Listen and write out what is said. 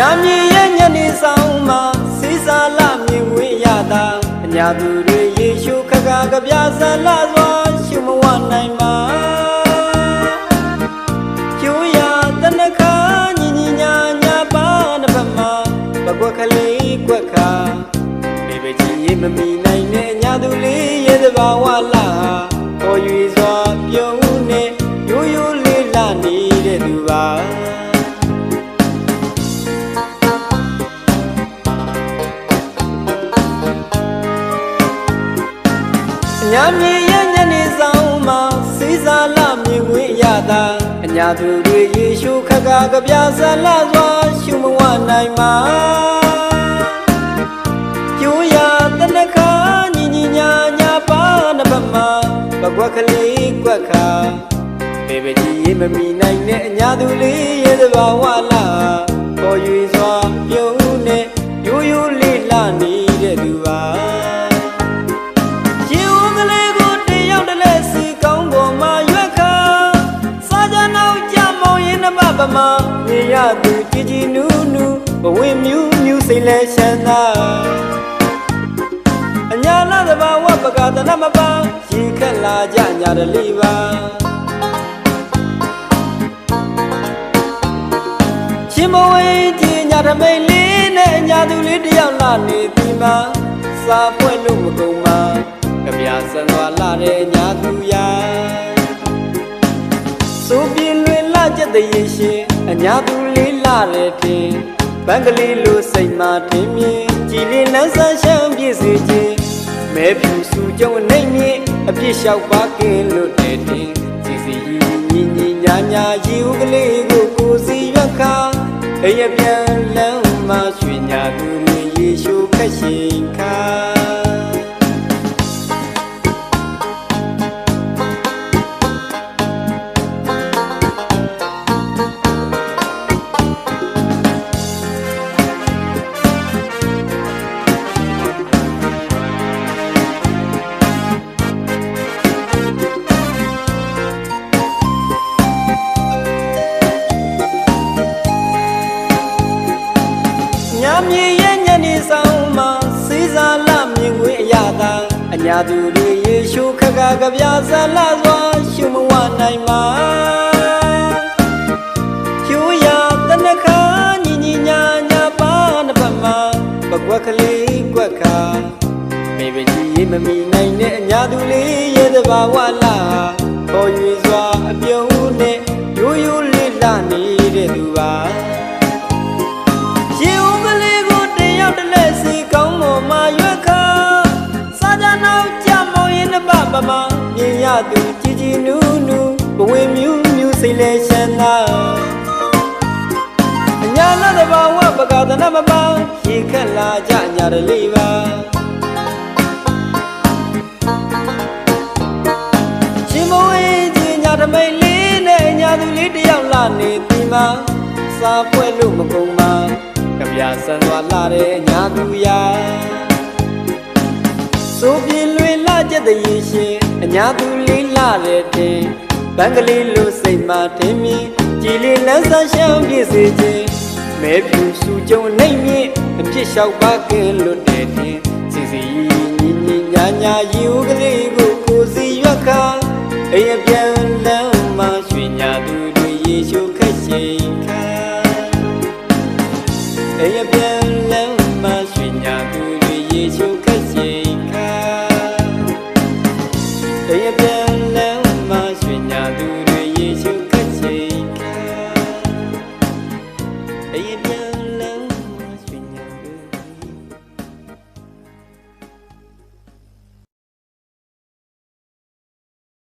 ညာမြေရဲ့ညနေဆောင်မှာစီစာလာမြင်ဝေးရတာအညာသူတွေယေရှုခက္ခကပြဇာလာစွာရှုမဝနိုင်ပါကျိုးရတနခါညီညီညာညာပါတစ်ဖက်မှာပကွက်ကလေးကွက်ခါဘေဘေကြီးရေမမီနိုင်နဲ့ညာသူလေးရဲ့သဘာဝလာပေါ်၍စွာ ညာမြေရဲ့ညနေဆောင်မှာစီစာလာမြင်ဝင်ရတာအညာသူတွေယေရှုခက္ခကပြဆာလာစွာရှုမဝနိုင်မှာကျိုးရတနခါညီညီညာညာပါနဘမှာပကွက်ကလေးကွက်ခါဘေဘေကြီးရေမမီနိုင်တဲ့အညာသူလေးရဲ့သဘာဝလာပေါ်၍စွာပြုံးနေရိုးရိုးလေးလာနေ ရင်နှမပမာမြင်ရသူကြည်ကြည်နူးနူးဘဝင်းမြူးမြူးစိတ်လဲရှမ်းသာအညာလာသဘာဝပကတနမပါရေခက်လာကြညာတလေးပါရှင်မဝေးကြည်ညာတမိတ်လေးနဲ့အညာသူလေးတယောက်လာနေပြီမှာစာပွဲလို့မကုန်ပါကြပြဆန်သွားလာတဲ့ညာသူရာစိုးပြင်းလွင်လာချက်တရေရှင် အညာသူလေးလာတဲ့တင်ဘန်ကလေးလိုစိတ်မှထင်မြင်ကြည်လင်းလန်းဆန်းရှမ်းပြည့်စေခြင်းမဲဖြူစုကြုံနေမြင့်အပြစ်လျှောက်ပါကင်းလို့တဲ့တင်စီစီညီညီညာညာရီဦးကလေးကိုကိုစီရွက်ခါအိမ်ရပြန်လမ်းမှာရွှေညာသူမြင်ယေရှုခက်ရှင် ခါညာမြေရဲ့ညနေဆောင်မှာစေးစာလမြင်ခွင့်အရသာအညာသူတွေယေရှုခက္ခကပြာဇာလာစွာရှုမဝနိုင်မှာကျိုးရတနခါညီညီညာညာပါနဖက်မှာပကွက်ကလေးကွက်ခါမေဘကြီးရေမမီနိုင်တဲ့အညာသူလေးရဲ့သဘာဝလာပေါ်၍စွာအပြုံးနဲ့ရိုးရိုးလေးလာနေ မောင်ရင်နှပပမမြင်ရသူကြည်ကြည်နူးနူးဘဝင်မြူးမြူးစိတ်လဲရှမ်းသာအညာလာတဘာဝပကဒနာမပရေခက်လာကြညာတလေးပါရှင်မဝေးကြီးညာတမိတ်လေးနဲ့ညာသူလေးတယောက်လာနေပြီမှာစာပွဲလို့မကုန်ပါကြပြဆန်သွားလာတဲ့ညာသူရာ စိုးပြင်းလွင်လာချက်တရေရှင်အညာသူလေးလာတဲ့တင်ဘန်ကလေးလိုစိတ်မှထင်မြင်ကြည်လေးလန်းဆန်းရှမ်းပြည့်စေခြင်းမဲဖြူစုကြုံနေမြင့်အဖြစ်လျှောက်ပါကင်းလွတ်တဲ့တင်စီစီညီညီညာညာယူကလေးကိုကိုစီရွက်ခါအိမ်အပြန် အိမ်